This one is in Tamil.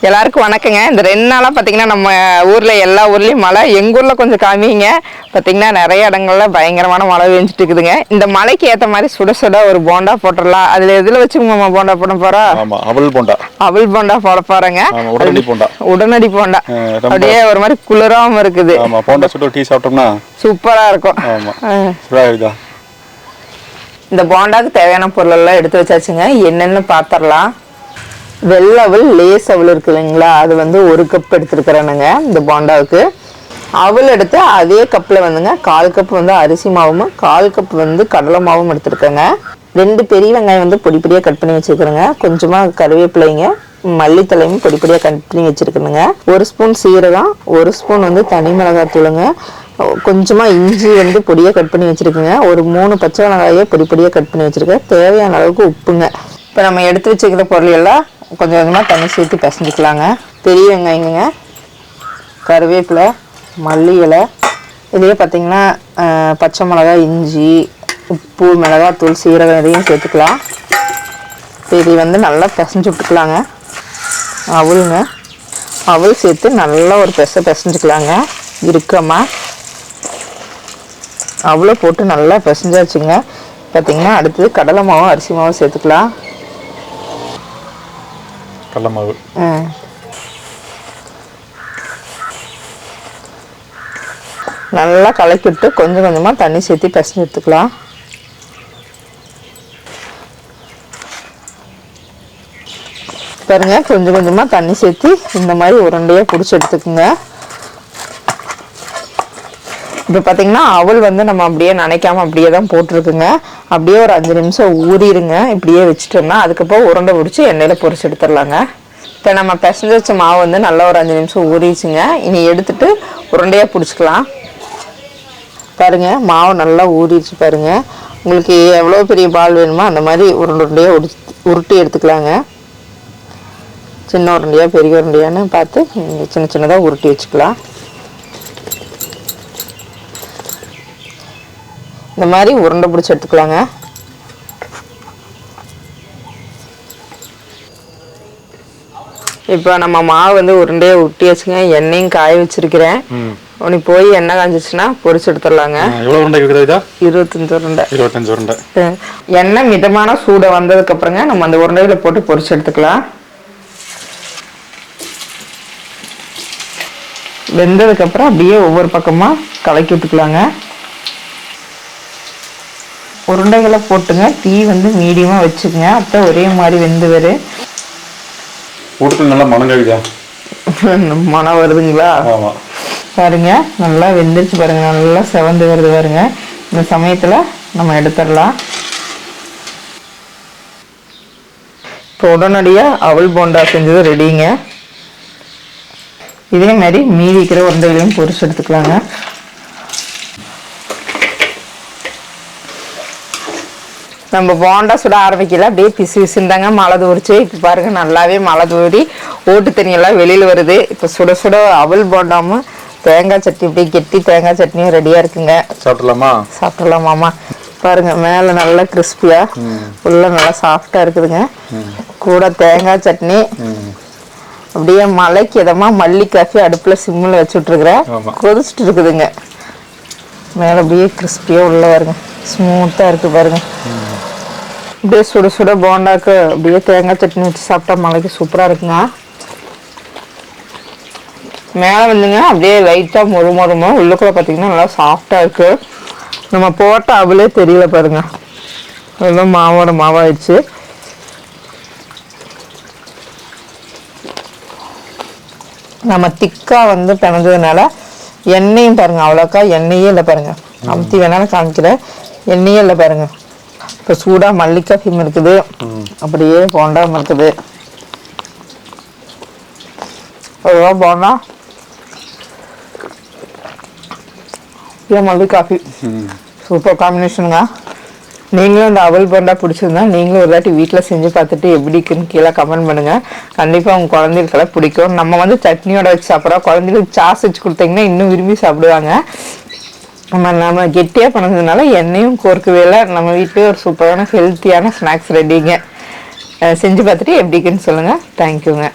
எல்லாருக்கும் வணக்கங்க. இந்த ரெண்டு நாளாக பார்த்தீங்கன்னா நம்ம ஊரில் எல்லா ஊர்லேயும் மழை. எங்கள் ஊரில் கொஞ்சம் காமிங்க பார்த்தீங்கன்னா நிறைய இடங்கள்ல பயங்கரமான மழை பெஞ்சிட்டு இருக்குதுங்க இந்த மழைக்கு ஏற்ற மாதிரி சுட சுட ஒரு போண்டா போட்டுடலாம் அதில் எதில் வச்சு நம்ம போண்டா போட போகிறோம் அவல் போண்டா. அவல் போண்டா போட போகிறோங்க உடனடி போண்டா. உடனடி போண்டா. அப்படியே ஒரு மாதிரி குளிராம இருக்குது. போண்டா சுட்டு டீ சாப்பிட்டோம்னா சூப்பராக இருக்கும். இந்த போண்டாக்கு தேவையான பொருள் எல்லாம் எடுத்து வச்சாச்சுங்க. என்னென்னு பார்த்துடலாம் வெள்ளை அவல் லேஸ் அவள் இருக்கு இல்லைங்களா? அது வந்து ஒரு கப் எடுத்துருக்கிறேனுங்க இந்த போண்டாவுக்கு. அவள் எடுத்து அதே கப்பில் வந்துங்க கால் கப் வந்து அரிசி மாவும் கால் கப் வந்து கடலை மாவும் எடுத்துருக்கேங்க. ரெண்டு பெரிய வெங்காயம் வந்து பொடி பொடியாக கட் பண்ணி வச்சுருக்குறேங்க. கொஞ்சமாக கருவேப்பிலைங்க மல்லித்தலையும் பொடி பொடியாக கட் பண்ணி வச்சுருக்கணுங்க ஒரு ஸ்பூன் சீரகம் ஒரு ஸ்பூன் வந்து தனி மிளகாய் தூளுங்க கொஞ்சமாக இஞ்சி வந்து பொடியாக கட் பண்ணி வச்சுருக்குங்க. ஒரு மூணு பச்சை மிளகாயை பொடி பொடியாக கட் பண்ணி வச்சுருக்கேன். தேவையான அளவுக்கு உப்புங்க. இப்போ நம்ம எடுத்து வச்சுக்கிற பொருள் எல்லாம் கொஞ்சம் கொஞ்சமாக தண்ணி சேர்த்து பிசைஞ்சிக்கலாங்க. பெரிய வெங்காயங்க கருவேப்பிலை மல்லி இலை. இதுலேயே பார்த்திங்கன்னா பச்சை மிளகாய் இஞ்சி உப்பு மிளகாத்தூள் சீரகம் இதையும் சேர்த்துக்கலாம். இப்போ இதை வந்து நல்லா பிசைஞ்சு விட்டுக்கலாங்க. அவளுங்க. அவள் சேர்த்து நல்லா ஒரு பெச பிசைஞ்சுக்கலாங்க. இறுக்கமாக அவ்வளோ போட்டு நல்லா பிசைஞ்சாச்சுங்க. பார்த்திங்கன்னா அடுத்தது கடலை மாவும் அரிசி மாவும் சேர்த்துக்கலாம். கடலமாவு நல்லா கலக்கி விட்டு கொஞ்சம் கொஞ்சமாக தண்ணி சேர்த்து பிசைஞ்சு எடுத்துக்கலாம். பாருங்க கொஞ்சம் கொஞ்சமாக தண்ணி சேர்த்து இந்த மாதிரி உருண்டையாக பிடிச்சி எடுத்துக்கோங்க. இப்போ பார்த்தீங்கன்னா அவள் வந்து நம்ம அப்படியே நினைக்காம அப்படியே தான் போட்டிருக்குங்க. அப்படியே ஒரு அஞ்சு நிமிஷம் ஊறிடுங்க. இப்படியே வச்சுட்டோம்னா அதுக்கப்புறம் உருண்டை பிடிச்சி எண்ணெயில் பொரிச்சு எடுத்துடலாங்க. இப்போ நம்ம பிசைஞ்சு வச்ச மாவு வந்து நல்லா ஒரு அஞ்சு நிமிஷம் ஊறிச்சுங்க இனி எடுத்துட்டு உருண்டையாக பிடிச்சிக்கலாம். பாருங்க மாவு நல்லா ஊறிடுச்சு பாருங்க. உங்களுக்கு எவ்வளோ பெரிய பால் வேணுமோ அந்த மாதிரி உருண்டை உருண்டையாக உடி உருட்டி எடுத்துக்கலாங்க. சின்ன உருண்டையாக பெரிய உருண்டையான்னு பார்த்து சின்ன சின்னதாக உருட்டி வச்சுக்கலாம். இந்த மாதிரி உருண்டை பிடிச்சி எடுத்துக்கலாங்க. இப்போ நம்ம மாவு வந்து உருண்டையை உருட்டி வச்சுங்க எண்ணெயும் காய வச்சிருக்கிறேன். உனி போய் எண்ணெய் காஞ்சிச்சுன்னா பொரிச்சு எடுத்துடலாங்க. ஆ, எவ்வளவு உருண்டை இருக்குது இதா? இருபத்தஞ்சு உருண்டை. இருபத்தஞ்சு உருண்டை. எண்ணெய் மிதமான சூடை வந்ததுக்கு அப்புறங்க நம்ம அந்த உருண்டையில போட்டு பொரிச்சு எடுத்துக்கலாம். வெந்ததுக்கு அப்புறம் அப்படியே ஒவ்வொரு பக்கமா கலக்கி விட்டுக்கலாங்க உருண்டைகளை போட்டுங்க. தீ வந்து மீடியமா வச்சுக்கங்க. அப்போ ஒரே மாதிரி வெந்து வரும் கூட்டத்தில் நல்லா மனம் கழிதா மனம் வருதுங்களா பாருங்க நல்லா வெந்துருச்சு பாருங்க. நல்லா செவந்து வருது பாருங்க. இந்த சமயத்துல நம்ம எடுத்துடலாம். இப்போ உடனடியா அவல் போண்டா செஞ்சது ரெடிங்க இதே மாதிரி மீதி இருக்கிற உருண்டைகளையும் பொரிச்சு எடுத்துக்கலாங்க. நம்ம போண்டா சுட ஆரம்பிக்கல. அப்படியே பிசு பிசுந்தாங்க மழை தூரிச்சு. இப்போ பாருங்க நல்லாவே மழை தூரி. ஓட்டு தண்ணியெல்லாம் வெளியில் வருது. இப்போ சுட சுட அவல் போண்டாமும் தேங்காய் சட்னி அப்படியே கெட்டி தேங்காய் சட்னியும் ரெடியாக இருக்குங்க. சாப்பிடலாமா? சாப்பிடலாம் மாமா. பாருங்க மேலே நல்லா கிறிஸ்பியாக உள்ள நல்லா சாஃப்டாக இருக்குதுங்க. கூட தேங்காய் சட்னி. அப்படியே மலைக்கு இதமா மல்லி காஃபி அடுப்பில் சிம்மில் வச்சு விட்ருக்குறேன் ஆமா. கொதிச்சுட்டு இருக்குதுங்க. மேலே அப்படியே கிறிஸ்பியாக உள்ள வருங்க. ஸ்மூத்தாக இருக்கு பாருங்க. அப்படியே சுட சுட போண்டாக்கு அப்படியே தேங்காய் சட்னி வச்சு சாப்பிட்டா மலைக்கு சூப்பராக இருக்குங்க. மேலே வந்துங்க அப்படியே லைட்டாக மொறு மொறுமோ உள்ளுக்குள்ளே பார்த்தீங்கன்னா நல்லா சாஃப்டாக இருக்கு. நம்ம போட்ட அவளே தெரியல பாருங்க. அதெல்லாம் மாவோட மாவாயிடுச்சு. நம்ம திக்காக வந்து பிணைஞ்சதுனால எண்ணெயும் பாருங்க அவ்வளோக்கா எண்ணெயே இல்லை பாருங்க. அமுத்தி வேணாலும் காமிக்கிறேன். எண்ணெயே இல்லை பாருங்க. இப்போ சூடாக மல்லிக்காய் ஃபிம் இருக்குது. அப்படியே போண்டாம இருக்குது. அதுதான் போண்டா. மல்லி காஃபி சூப்பர் காம்பினேஷனுங்க. நீங்களும் இந்த அவல் போண்டா பிடிச்சிருந்தா நீங்களும் ஒரு வாட்டி வீட்டில் செஞ்சு பார்த்துட்டு எப்படி இருக்குன்னு கீழே கமெண்ட் பண்ணுங்க. கண்டிப்பாக உங்கள் குழந்தைகளுக்கெல்லாம் பிடிக்கும். நம்ம வந்து சட்னியோட வச்சு சாப்பிட்றோம். குழந்தைகளுக்கு சாஸ் வச்சு கொடுத்தீங்கன்னா இன்னும் விரும்பி சாப்பிடுவாங்க. நம்ம நம்ம கெட்டியாக பண்ணதுனால எண்ணெயும் கோர்க்கவே இல்லை. நம்ம வீட்டிலே ஒரு சூப்பரான ஹெல்த்தியான ஸ்நாக்ஸ் ரெடிங்க செஞ்சு பார்த்துட்டு எப்படி இருக்குன்னு சொல்லுங்கள் தேங்க்யூங்க